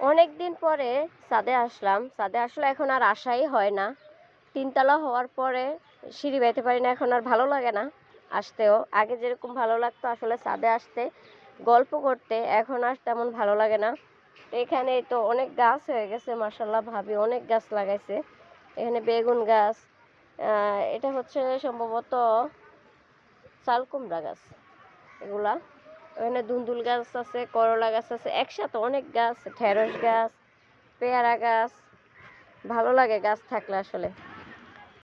অনেক দিন পরে ছাদে আসলাম। ছাদে আসলে এখন আর আসাই হয় না। তিনতলা হওয়ার পরে সিঁড়ি বাইতে পারি না, এখন আর ভালো লাগে না আসতেও। আগে যেরকম ভালো লাগতো আসলে ছাদে আসতে। গল্প করতে, এখন আর তেমন ভালো লাগে না। এখানে তো অনেক গাছ হয়ে গেছে মার্শাল্লাহ ভাবি, অনেক গাছ লাগাইছে। এখানে বেগুন গাছ এটা হচ্ছে সম্ভবত চাল কুমড়া গাছ, এগুলা। ওখানে দুন্দুল গাছ আছে, করলা গাছ আছে, একসাথে অনেক গাছ, ঢেঁড়স গাছ, পেয়ারা গাছ, ভালো লাগে গাছ থাকলে আসলে।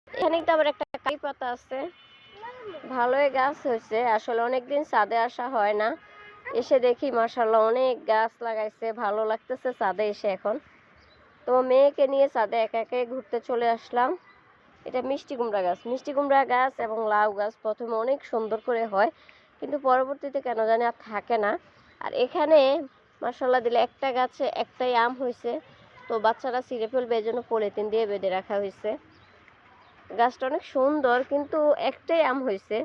এখানে তো আবার একটা কাই পাতা আছে, ভালোই গাছ হয়েছে, আসলে অনেক দিন ছাদে আসা হয় না। এসে দেখি মার্শাল্লাহ অনেক গাছ লাগাইছে, ভালো লাগতেছে ছাদে এসে এখন। তো মেয়েকে নিয়ে ছাদে একা একা ঘুরতে চলে আসলাম। এটা মিষ্টি কুমড়া গাছ, মিষ্টি কুমড়া গাছ এবং লাউ গাছ প্রথমে অনেক সুন্দর করে হয়। কিন্তু পরবর্তীতে কেন জানি আর থাকে না। আর এখানে মাসাল্লাহ দিলে একটা গাছে একটাই আম হয়েছে তো বাচ্চারা ছিঁড়ে ফেলবে, এই জন্য পলিথিন দিয়ে বেঁধে রাখা হয়েছে গাছটা অনেক সুন্দর, কিন্তু একটাই আম হয়েছে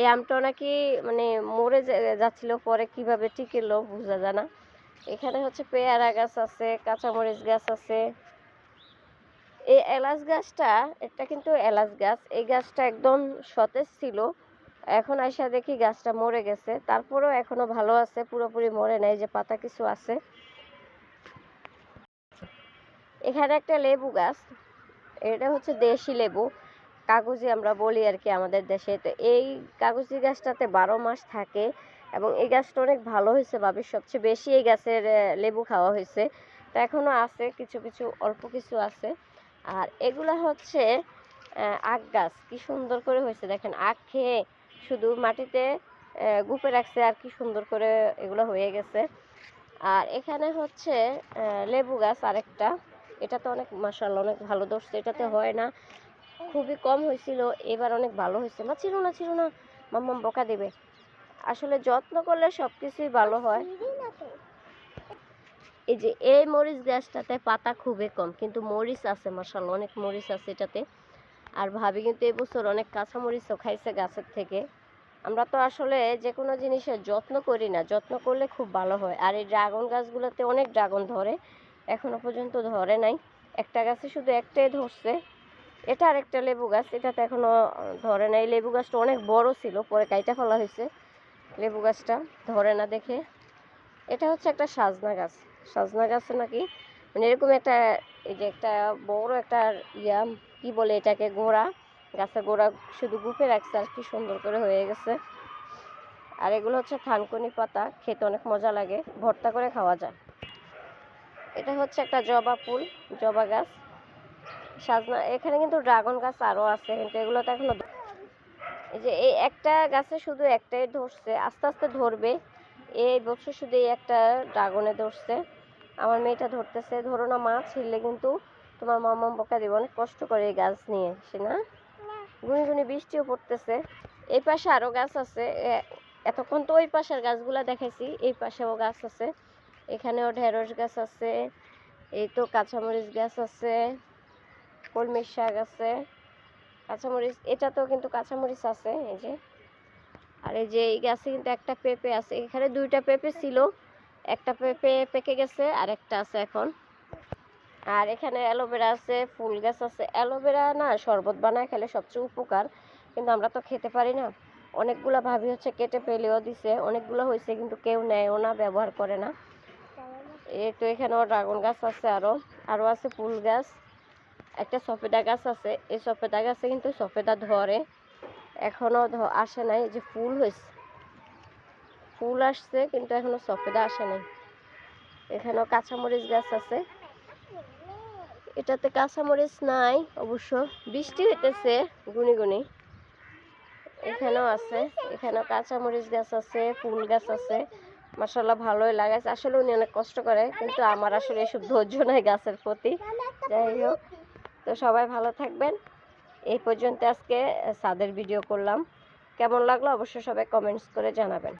এই আমটা নাকি মানে মরে যাচ্ছিল, পরে কীভাবে টিকেলো বোঝা যায় না। এখানে হচ্ছে পেয়ারা গাছ আছে, কাঁচামরিচ গাছ আছে। এই এলাচ গাছটা এটা কিন্তু এলাচ গাছ, এই গাছটা একদম সতেজ ছিল। এখন আইসা দেখি গাছটা মরে গেছে। তারপরেও এখনও ভালো আছে, পুরোপুরি মরে নাই, যে পাতা কিছু আছে। এখানে একটা লেবু গাছ, এটা হচ্ছে দেশি লেবু, কাগজি আমরা বলি আর কি আমাদের দেশে। তো এই কাগজি গাছটাতে বারো মাস থাকে এবং এই গাছটা অনেক ভালো হয়েছে ভাবির। সবচেয়ে বেশি এই গাছের লেবু খাওয়া হয়েছে। তো এখনও আছে, কিছু কিছু, অল্প কিছু আছে। আর এগুলা হচ্ছে আখ গাছ, কি সুন্দর করে হয়েছে। দেখেন, আখ খেয়ে শুধু মাটিতে গুপে রাখছে আর কি সুন্দর করে এগুলো হয়ে গেছে। আর এখানে হচ্ছে লেবু গাছ আরেকটা। এটা তো অনেক মাসাল্লাহ অনেক ভালো ধরছে। এটাতে হয় না। খুবই কম হয়েছিল, এবার অনেক ভালো হয়েছে। মা ছিল না ছিল না, মাম্মাম বকা দেবে। আসলে যত্ন করলে সব কিছুই ভালো হয়। এই যে, এই মরিচ গাছটাতে পাতা খুবই কম, কিন্তু মরিচ আছে মাসাল্লাহ অনেক মরিচ আছে এটাতে। আর ভাবি কিন্তু এবছর অনেক কাঁচা মরিচও খাইছে গাছের থেকে। আমরা তো আসলে যে কোনো জিনিসের যত্ন করি না, যত্ন করলে খুব ভালো হয়। আর এই ড্রাগন গাছগুলোতে অনেক ড্রাগন ধরে, এখনও পর্যন্ত ধরে নাই। একটা গাছে শুধু একটাই ধরছে। এটা আর একটা লেবু গাছ এটাতে এখনও ধরে নাই। লেবু গাছটা অনেক বড় ছিল, পরে কাইটা ফেলা হয়েছে। লেবু গাছটা ধরে না দেখে। এটা হচ্ছে একটা সাজনা গাছ। সাজনা গাছ নাকি মানে এরকম একটা এই যে একটা বড় একটা ইয়া, কি বলে এটাকে গোড়া গাছের গোড়া শুধু গুপে রাখছে আর কি, সুন্দর করে হয়ে গেছে। আর এগুলো হচ্ছে থানকুনি পাতা, খেতে অনেক মজা লাগে, ভর্তা করে খাওয়া যায়। এটা হচ্ছে একটা জবা ফুল, জবা গাছ। সাজনা, এখানে কিন্তু ড্রাগন গাছ আরও আছে, কিন্তু এগুলো তো এখনও এই যে এই একটা গাছে শুধু একটাই ধরছে, আস্তে আস্তে ধরবে। এই বছর শুধু এই একটা ড্রাগনে ধরছে। আমার মেয়েটা ধরতেছে ধরো না মা ছিললে কিন্তু তোমার মামা বকা দিব অনেক কষ্ট করে এই গাছ নিয়ে সে না? গুনি গুনি বৃষ্টিও পড়তেছে। এই পাশে আরও গাছ আছে এতক্ষণ তো ওই পাশের গাছগুলা দেখাইছি এই পাশেও গাছ আছে। এখানেও ঢেঁড়স গাছ আছে এই তো কাঁচামরিচ গাছ আছে কলমির শাক আছে কাঁচামরিচ এটাতেও কিন্তু কাঁচামরিচ আছে এই যে। আর এই যে এই গাছে কিন্তু একটা পেঁপে আছে এখানে দুইটা পেঁপে ছিল। একটা পেঁপে পেকে গেছে আর একটা আছে এখন। আর এখানে অ্যালোভেরা আছে, ফুল গাছ আছে। অ্যালোভেরা না শরবত বানায় খেলে সবচেয়ে উপকার, কিন্তু আমরা তো খেতে পারি না। অনেকগুলা ভাবি হচ্ছে কেটে ফেলেও দিছে, অনেকগুলো হয়েছে কিন্তু কেউ নেয়ও না, ব্যবহার করে না। এই তো এখানেও ড্রাগন গাছ আছে আরও আরও আছে ফুল গাছ। একটা সফেদা গাছ আছে, এই সফেদা গাছে কিন্তু সফেদা ধরে, এখনও ধ- আসে নাই যে ফুল হয়েছে ফুল আসছে, কিন্তু এখনও সফেদা আসে নাই। এখানেও কাঁচামরিচ গাছ আছে। এটাতে কাঁচামরিচ নাই, অবশ্য বৃষ্টি হইতেছে গুনি গুনি। এখানেও আছে, এখানেও কাঁচামরিচ গাছ আছে, ফুল গাছ আছে। মাসাল্লাহ ভালোই লাগাইছে আসলে উনি অনেক কষ্ট করে, কিন্তু আমার আসলে এসব ধৈর্য নাই গাছের প্রতি। যাই হোক, তো সবাই ভালো থাকবেন। এই পর্যন্ত আজকে সাদের ভিডিও করলাম। কেমন লাগল অবশ্যই সবাই কমেন্টস করে জানাবেন।